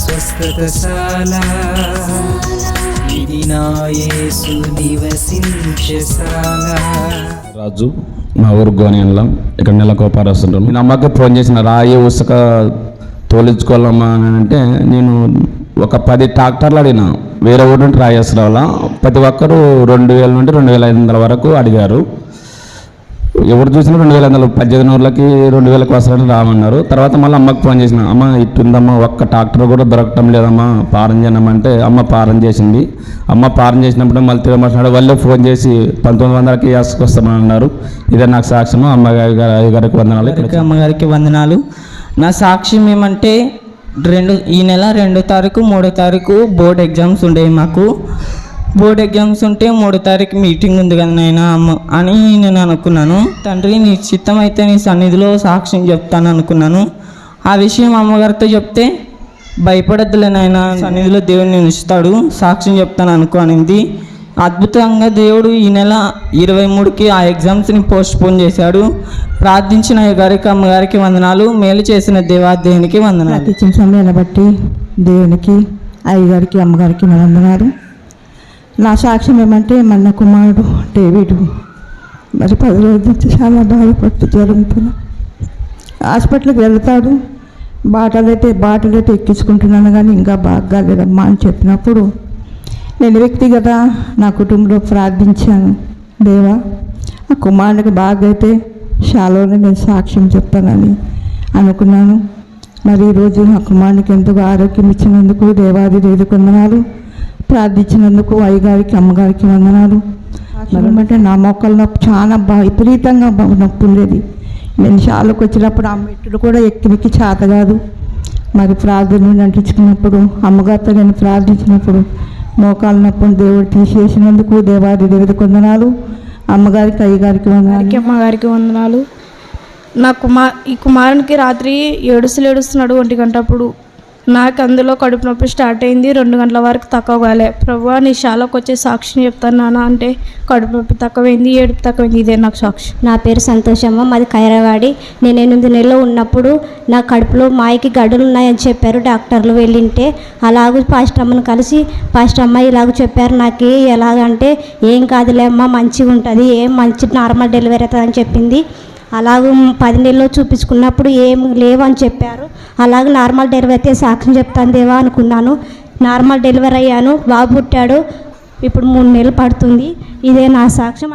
స్వస్థతశాల. ఇది నా యేసు నివసించశాల రాజు మా ఊరు గోనెల్లం ఇక్కడ నెలకోపారేస్తుంటాను నేను అమ్మకి ఫోన్ చేసిన రాయి ఉసుక తోలించుకోవాలమ్మా అని అంటే నేను ఒక పది ట్రాక్టర్లు అడిగిన. వేరే ఊరు నుండి రాయేశ్వరావుల ప్రతి ఒక్కరు రెండు వేల నుండి రెండు వేల ఐదు వందల వరకు అడిగారు. ఎవరు చూసినా రెండు వేల ఐదు వందలు పద్దెనిమిది నూరులకి రెండు వేలకు వస్తారని రామన్నారు. తర్వాత మళ్ళీ అమ్మకు ఫోన్ చేసిన అమ్మ ఇట్టుందమ్మా ఒక్క ట్రాక్టర్ కూడా దొరకటం లేదమ్మా పారం చేయమంటే అమ్మ పారం చేసింది. అమ్మ పారం చేసినప్పుడు మళ్ళీ తిరగమన్నాడు వాళ్ళే ఫోన్ చేసి పంతొమ్మిది వందలకి వేసుకొస్తామని అన్నారు. ఇదే నాకు సాక్ష్యము. అమ్మగారి గారి గారికి వందనాలు. అమ్మగారికి వందనాలు. నా సాక్ష్యం ఏమంటే రెండు ఈ నెల రెండో తారీఖు మూడో తారీఖు బోర్డ్ ఎగ్జామ్స్ ఉండేవి మాకు. బోర్డ్ ఎగ్జామ్స్ ఉంటే మూడో తారీఖు మీటింగ్ ఉంది కదా నాయనా అమ్మ అని నేను అనుకున్నాను. తండ్రి నీ చిత్తం అయితే నీ సన్నిధిలో సాక్ష్యం చెప్తాను అనుకున్నాను. ఆ విషయం అమ్మగారితో చెప్తే భయపడద్దులే నాయన సన్నిధిలో దేవుడిని ఉంచుతాడు సాక్ష్యం చెప్తాను అనుకోనింది అద్భుతంగా దేవుడు ఈ నెల ఇరవై మూడుకి ఆ ఎగ్జామ్స్ని పోస్ట్పోన్ చేశాడు. ప్రార్థించిన గారికి అమ్మగారికి వందనాలు. మేలు చేసిన దేవాదేవునికి వందనాలు. ప్రార్థించిన సమయాన్ని బట్టి దేవునికి అయ్యగారికి అమ్మగారికి వందనాలు నా సాక్ష్యం ఏమంటే మన కుమారుడు డేవిడు. మరి పది రోజుల నుంచి చాలా బాధపడుతూ జరుగుతున్నా హాస్పిటల్కి వెళ్తాడు. బాటలు అయితే బాటలు అయితే ఎక్కించుకుంటున్నాను కానీ ఇంకా బాగా లేదమ్మా అని చెప్పినప్పుడు నేను వ్యక్తిగత నా కుటుంబంలో ప్రార్థించాను. దేవా ఆ కుమారుడికి బాగా అయితే షాలోనే నేను సాక్ష్యం చెప్తానని అనుకున్నాను. మరి ఈరోజు నా కుమారునికి ఎంతగా ఆరోగ్యం ఇచ్చినందుకు దేవాది దేవి ప్రార్థించినందుకు అయ్యగారికి అమ్మగారికి వందనాలు. అంటే నా మొక్కలు నొప్పి చాలా బాగా విపరీతంగా బాగా నొప్పి ఉండేది. నేను షాలకు వచ్చినప్పుడు ఆ మెట్టులు కూడా ఎక్కిమికి చేత కాదు. మరి ప్రార్థన నటించుకున్నప్పుడు అమ్మగారితో నేను ప్రార్థించినప్పుడు మోకాల నొప్పిని దేవుడు తీసేసినందుకు దేవాది దేవత వందనాలు. అమ్మగారికి అయ్యగారికి వందనాలు. అమ్మగారికి వందనాలు. నా కుమార్ ఈ కుమారునికి రాత్రి ఏడుసులు ఏడుస్తున్నాడు ఒంటి గంటప్పుడు నాకు అందులో కడుపు నొప్పి స్టార్ట్ అయింది రెండు గంటల వరకు తక్కువగాలే. ప్రభు నీ శాలకు వచ్చే సాక్షిని చెప్తాను నాన్న అంటే కడుపు నొప్పి తక్కువైంది ఏడుపు తక్కువైంది. ఇదే నాకు సాక్షి. నా పేరు సంతోషమ్మ మాది ఖైరవాడి. నేను ఎనిమిది నెలలు ఉన్నప్పుడు నా కడుపులో మాయకి గడులు ఉన్నాయని చెప్పారు డాక్టర్లు వెళ్ళింటే. అలాగూ పాస్ట్ అమ్మను కలిసి పాస్ట్ అమ్మ ఇలాగ చెప్పారు నాకు. ఎలాగంటే ఏం కాదులే అమ్మ మంచిగా ఉంటుంది ఏం మంచి నార్మల్ డెలివరీ అవుతుందని చెప్పింది. అలాగే పది నెలలు చూపించుకున్నప్పుడు ఏం లేవు అని చెప్పారు. అలాగే నార్మల్ డెలివరీ అయితే సాక్ష్యం చెప్తాను దేవా అనుకున్నాను. నార్మల్ డెలివరీ అయ్యాను. బాబు పుట్టాడు. ఇప్పుడు మూడు నెలలు పడుతుంది. ఇదే నా సాక్ష్యం.